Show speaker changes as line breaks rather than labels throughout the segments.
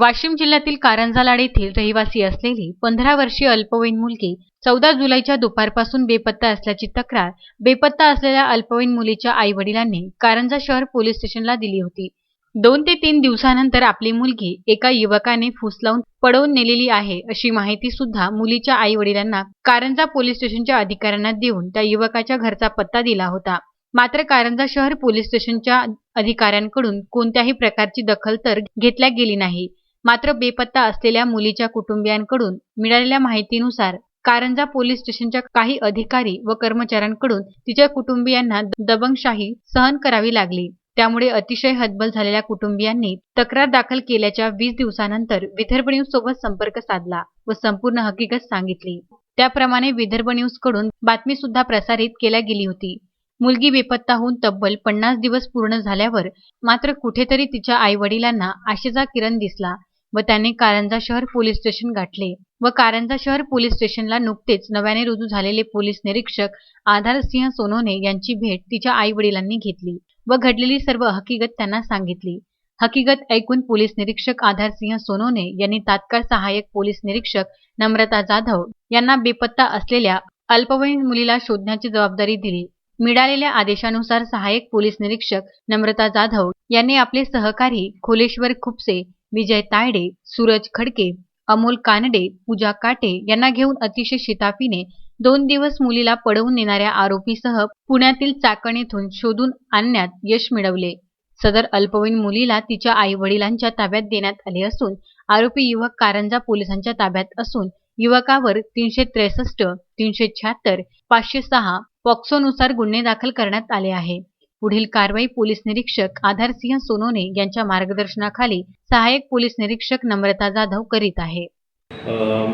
वाशिम जिल्ह्यातील कारंजालाड येथील रहिवासी असलेली पंधरा वर्षीय अल्पवयीन मुलगी चौदा जुलैच्या दुपारपासून बेपत्ता असल्याची तक्रार बेपत्ता असलेल्या अल्पवयीन मुलीच्या आई वडिलांनी कारंजा शहर पोलीस स्टेशनला दिली होती. दोन ते तीन दिवसानंतर आपली मुलगी एका युवकाने फूस लावून पळवून नेलेली आहे अशी माहिती सुद्धा मुलीच्या आई वडिलांना कारंजा पोलीस स्टेशनच्या अधिकाऱ्यांना देऊन त्या युवकाच्या घरचा पत्ता दिला होता. मात्र कारंजा शहर पोलीस स्टेशनच्या अधिकाऱ्यांकडून कोणत्याही प्रकारची दखल तर घेतल्या गेली नाही. मात्र बेपत्ता असलेल्या मुलीच्या कुटुंबियांकडून मिळालेल्या माहितीनुसार कारंजा पोलीस स्टेशनच्या काही अधिकारी व कर्मचाऱ्यांकडून तिच्या कुटुंबियांना दबंगशाही सहन करावी लागली. त्यामुळे अतिशय हतबल झालेल्या कुटुंबियांनी तक्रार दाखल केल्याच्या वीस दिवसानंतर विदर्भ न्यूज सोबत संपर्क साधला व संपूर्ण हकीकत सांगितली. त्याप्रमाणे विदर्भ न्यूजकडून बातमी सुद्धा प्रसारित केल्या गेली होती. मुलगी बेपत्ता होऊन तब्बल पन्नास दिवस पूर्ण झाल्यावर मात्र कुठेतरी तिच्या आई वडिलांना आशेचा किरण दिसला. व त्यांनी कारंजा शहर पोलीस स्टेशन गाठले. व कारंजा शहर पोलीस स्टेशनला नुकतेच नव्याने रुजू झालेले पोलीस निरीक्षक आधारसिंह सोनोने यांची भेट तिच्या आई वडिलांनी घेतली व घडलेली सर्व हकीकत त्यांना सांगितली. हकीकत ऐकून पोलीस निरीक्षक आधारसिंह सोनोने यांनी तात्काळ सहाय्यक पोलीस निरीक्षक नम्रता जाधव यांना बेपत्ता असलेल्या अल्पवयीन मुलीला शोधण्याची जबाबदारी दिली. मिळालेल्या आदेशानुसार सहाय्यक पोलीस निरीक्षक नम्रता जाधव यांनी आपले सहकारी खोलेश्वर खुपसे विजय तायडे सूरज खडके अमोल कानडे पूजा काटे यांना घेऊन अतिशय शिताफीने दोन दिवस मुलीला पळवून नेणाऱ्या आरोपीसह पुण्यातील चाकण येथून शोधून आणण्यात यश मिळवले. सदर अल्पवयीन मुलीला तिच्या आई वडिलांच्या ताब्यात देण्यात आले असून आरोपी युवक कारंजा पोलिसांच्या ताब्यात असून युवकावर तीनशे त्रेसष्ट तीनशे शहात्तर पाचशे सहा पॉक्सोनुसार गुन्हे दाखल करण्यात आले आहे. पुढील कारवाई पोलीस निरीक्षक आधारसिंह सोनोने यांच्या मार्गदर्शनाखाली सहाय्यक पोलीस निरीक्षक नम्रता जाधव करीत आहे.
अ,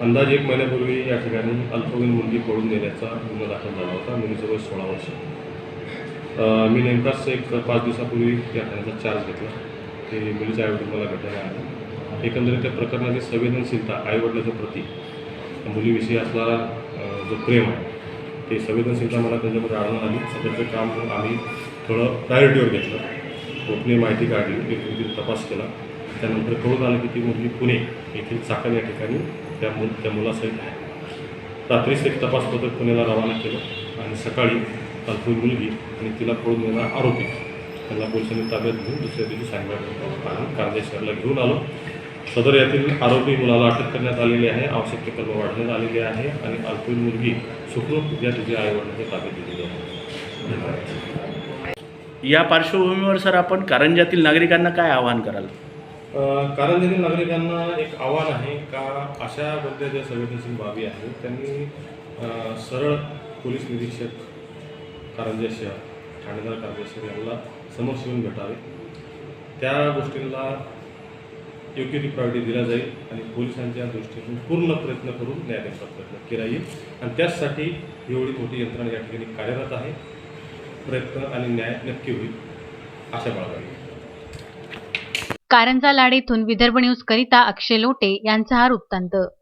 अंदाजे एक महिन्यापूर्वी या ठिकाणी अल्पवयीन मुलगी पळून नेण्याचा गुन्हा दाखल झाला होता. मुलीजवळ सोळा वर्ष. मी नेमकाच एक पाच दिवसापूर्वी या ठाण्याचा चार्ज घेतला. ते मुलीच्या आईवडील मला भेटायला आले. एकंदरीत त्या प्रकरणाची संवेदनशीलता आईवडिलाच्या प्रती मुलीविषयी असणारा जो प्रेम आहे ते संवेदनशीलता मला त्याच्यामध्ये आढळून आली. सध्याचं काम आम्ही थोडं प्रायोरिटीवर घेतलं. गोपनीय माहिती काढली एक मुली तपास केला. त्यानंतर कळून आलं की ती मुलगी पुणे येथील चाकण या ठिकाणी त्या मुल त्या मुलासहित आहे. रात्रीच एक तपास पथक पुण्याला रवाना केलं आणि सकाळी अल्पी मुलगी आणि तिला पळून नेणारा आरोपी त्यांना पोलिसांनी ताब्यात घेऊन दुसऱ्या दिवशी सांगायला कारण कारंजा शहराला घेऊन आलो. सदर यातील आरोपी मुलाला अटक करण्यात आलेली आहे. आवश्यक ते कलम वाढण्यात आलेली आहे आणि अल्पी मुलगी सुखरूप या तिच्या आईवडिलांच्या ताब्यात दिलेली आहे
या पार्श्वभूमीवर सर आपण कारंजातील नागरिकांना काय आवाहन कराल?
कारंजातील नागरिकांना एक आव्हान आहे का? अशा बद्दल ज्या संवेदनशील बाबी आहेत त्यांनी सरळ पोलीस निरीक्षक कारंजा शहर ठाणेदार कारंजा शहर यांना समोर येऊन भेटावे. त्या गोष्टींना योग्य ती प्रायोरिटी दिला जाईल आणि पोलिसांच्या दृष्टीतून पूर्ण प्रयत्न करून न्याय देण्याचा प्रयत्न केला येईल. आणि त्याचसाठी एवढी मोठी यंत्रणा या ठिकाणी कार्यरत आहे. प्रयत्न आणि न्याय नक्की होईल आशा बाळगावी.
कारंजा लाडेतून विदर्भ न्यूज करिता अक्षय लोटे यांचा हा वृत्तांत.